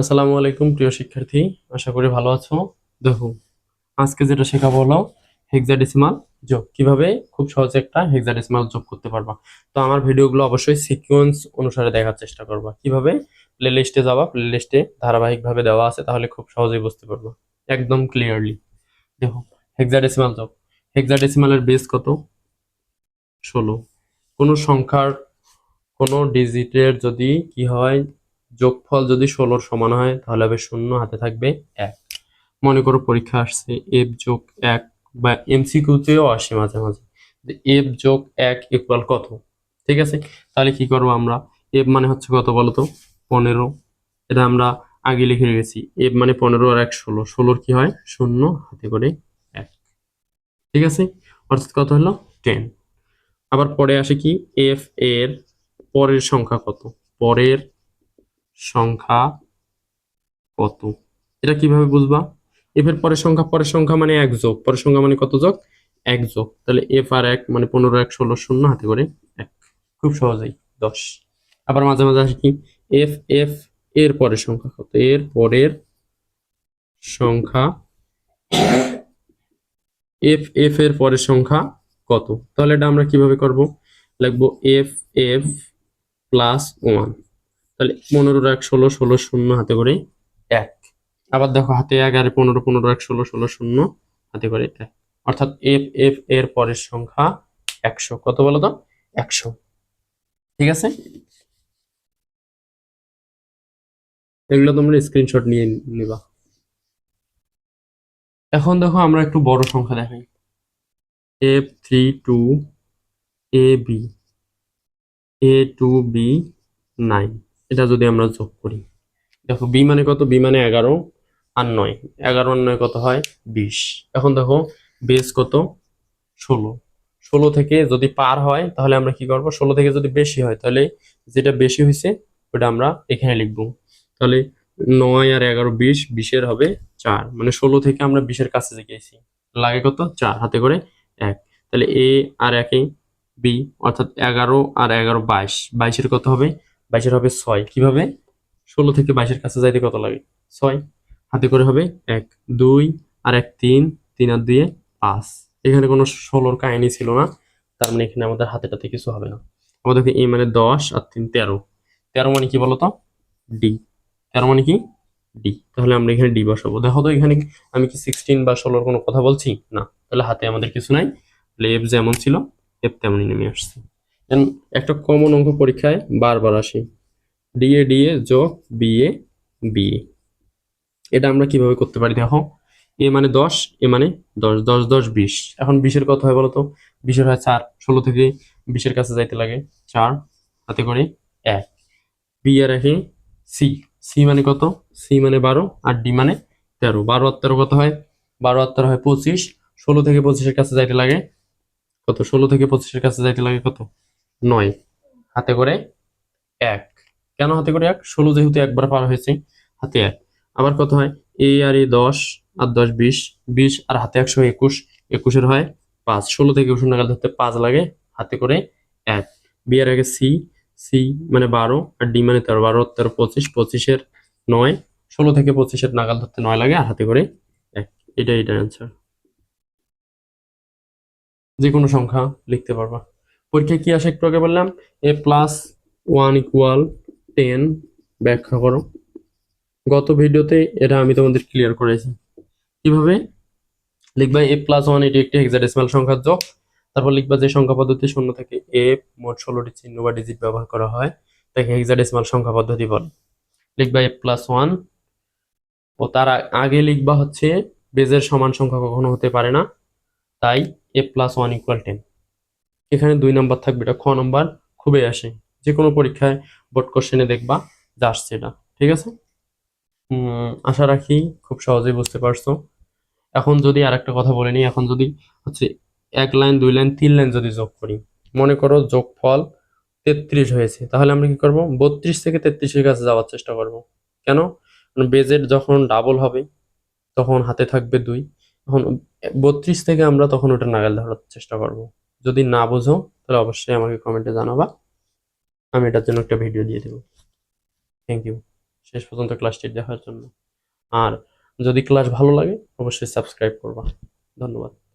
আসসালামু আলাইকুম, প্রিয় শিক্ষার্থী। আশা করি ভালো আছো। দেখো, আজকে যেটা শেখাবো হলো হেক্সাডেসিমাল যোগ। কীভাবে? খুব সহজে একটা হেক্সাডেসিমাল যোগ করতে পারবা। তো আমার ভিডিওগুলো অবশ্যই সিকোয়েন্স অনুসারে দেখার চেষ্টা করবা। কীভাবে? প্লে লিস্টে যাবা প্লে লিস্টে ধারাবাহিকভাবে দেওয়া আছে, তাহলে খুব সহজেই বুঝতে পারবা। একদম ক্লিয়ারলি দেখো হেক্সাডেসিমাল যোগ। হেক্সাডেসিমালের বেস কত? ষোলো। কোনো সংখ্যার কোনো ডিজিটের যদি কি হয় যোগফল যদি ষোলোর সমান হয়, তাহলে হবে শূন্য, হাতে থাকবে এক। মনে করো পরীক্ষা আসছে এফ যোগ এক বা এমসিকিউতেও আসে মাঝে মাঝে। এফ যোগ এক ইকুয়াল কত? ঠিক আছে? তাহলে কি করব আমরা? এফ মানে হচ্ছে কত বলতো পনেরো। এটা আমরা আগে লিখে রেখেছি। এফ মানে পনেরো আর এক ষোলো। ষোলোর কি হয়? শূন্য, হাতে করে এক। ঠিক আছে? অর্থাৎ কত হলো? টেন আবার পরে আসে কি? এফ এর পরের সংখ্যা কত? পরের সংখ্যা কত? এটা কীভাবে বুঝবা? এফ এর পরের সংখ্যা পরের সংখ্যা মানে এক যোগ। পরের সংখ্যা মানে কত যোগ? এক যোগ। তাহলে এফ আর এক মানে পনেরো, এক, ষোলো, শূন্য হাতে করে এক। খুব সহজেই, দশ। আবার মাঝে মাঝে আসে কি? এফ এফ এর পরের সংখ্যা কত? এর পরের সংখ্যা এফ এফ এর পরের সংখ্যা কত? তাহলে এটা আমরা কীভাবে করব? লিখব এফ এফ প্লাস ওয়ান তাহলে পনেরো এক ষোলো ষোলো শূন্য হাতে করে এক। আবার দেখো হাতে এক আর পনেরো পনেরো এক ষোলো ষোলো শূন্য হাতে করে এক। অর্থাৎ এফ এফ এর পরের সংখ্যা একশো। কত বলো তো? একশো। ঠিক আছে? এগুলো তোমরা স্ক্রিনশট নিয়ে নিবা। এখন দেখো আমরা একটু বড় সংখ্যা দেখাই। F three two A B. A two B nine. এটা যদি আমরা যোগ করি। দেখো বি মানে কত? বি মানে এগারো আর নয়। এগারো আর নয় কত হয়? বিশ। এখন দেখো বেস কত? ষোলো। ষোলো থেকে যদি পার হয়, তাহলে আমরা কি করব? ষোলো থেকে যদি বেশি হয়, তাহলে যেটা বেশি হয়েছে, ওটা আমরা এখানে লিখব। তাহলে নয় আর এগারো বিশ, বিশের হবে চার। মানে ষোলো থেকে আমরা বিশের কাছে গেছি লাগে কত? চার, হাতে করে এক। তাহলে এ আর একে বি, অর্থাৎ এগারো আর এগারো বাইশ। বাইশের কত হবে? বাইশের হবে ছয়। কীভাবে? ষোলো থেকে বাইশের কাছে যাইতে কত লাগে? ছয়। হাতে করে হবে এক, দুই আর এক, তিন তিন আর দুয়ে পাঁচ। এখানে কোনো ষোলোর কাহিনী ছিল না। তার মানে এখানে আমাদের হাতেটাতে কিছু হবে না। আমাদের এ মানে দশ আর তিন তেরো। তেরো মানে কি বলতো ডি তেরো মানে কি? ডি তাহলে আমরা এখানে ডি বসাবো। দেখো তো এখানে আমি কি সিক্সটিন বা ষোলোর কোনো কথা বলছি? না। তাহলে হাতে আমাদের কিছু নাই। তাহলে এফ যেমন ছিল এফ তেমনই নেমে আসছে। একটা কমন অঙ্ক পরীক্ষায় বারবার আসে। ডিএ ডিএ যোগ বিএ বিএ এটা আমরা কীভাবে করতে পারি দেখো? এ মানে দশ এ মানে দশ দশ দশ, বিশ। এখন বিশের কত হয় বলতো? বিশের হয় চার, ষোলো থেকে বিশের কাছে যাইতে লাগে চার হাতে করে এক। বি আর একে সি সি মানে কত? সি মানে বারো, আর ডি মানে তেরো। বারো আর তেরো কত হয়? বারো আর তেরো হয় পঁচিশ। ষোলো থেকে পঁচিশের কাছে যাইতে লাগে কত? ষোলো থেকে পঁচিশের কাছে যাইতে লাগে কত? নয়। হাতে করে এক। কেন হাতে করে এক? ষোলো যেহেতু একবার পার হয়েছে, হাতে এক। আবার কত হয়? এ আর এ দশ, আর দশ বিশ বিশ আর হাতে একশো একুশ, একুশের হয় পাঁচ। ষোলো থেকে একুশ নাগাদ ধরতে পাঁচ লাগে, হাতে করে এক। বি আর আগে সি সি মানে বারো, আর ডি মানে তেরো। বারো, তেরো, পঁচিশ, পঁচিশের নয়। ষোলো থেকে পঁচিশের নাগাল ধরতে নয় লাগে, আর হাতে করে এক। এটা এটার অ্যান্সার যে কোনো সংখ্যা লিখতে পারবা। পরীক্ষায় কি আসে একটু আগে বললাম? A plus one equal ten ব্যাখ্যা করো। গত ভিডিওতে এটা আমি তোমাদের ক্লিয়ার করেছি। কীভাবে? লিখবা এ প্লাস ওয়ান এটি একটি হেক্সাডেসিমাল সংখ্যার যোগ। তারপর লিখবা যে সংখ্যা পদ্ধতি শূন্য থেকে, এ মোট ষোলোটি চিহ্ন বা ডিজিট ব্যবহার করা হয়, তাকে হেক্সাডেসিমাল সংখ্যা পদ্ধতি বলে। লিখবা এ প্লাস ওয়ান ও তার আগে লিখবা হচ্ছে বেজের সমান সংখ্যা কখনো হতে পারে না, তাই A plus one equal ten এখানে দুই নাম্বার থাকবে এটা খ নাম্বার, খুবই আসে। যে কোনো পরীক্ষায় বোর্ড কোশ্চেনে দেখবা, যা আসছে এটা, ঠিক আছে? আশা রাখি খুব সহজেই বুঝতে পারছ। এখন যদি আর একটা কথা বলে নিই, এখন যদি হচ্ছে এক লাইন, দুই লাইন, তিন লাইন যদি যোগ করি, মনে করো যোগফল তেত্রিশ হয়েছে, তাহলে আমরা কি করব? বত্রিশ থেকে তেত্রিশের কাছে যাওয়ার চেষ্টা করব। কেন? বেজের যখন ডাবল হবে, তখন হাতে থাকবে দুই। এখন বত্রিশ থেকে আমরা তখন ওটা নাগাল ধরার চেষ্টা করব। যদি না বোঝো, তাহলে অবশ্যই আমাকে কমেন্টে জানাবা। আমি এটার জন্য একটা ভিডিও দিয়ে দেবো। থ্যাংক ইউ শেষ পর্যন্ত ক্লাসটি দেখার জন্য। আর যদি ক্লাস ভালো লাগে, অবশ্যই সাবস্ক্রাইব করবা। ধন্যবাদ।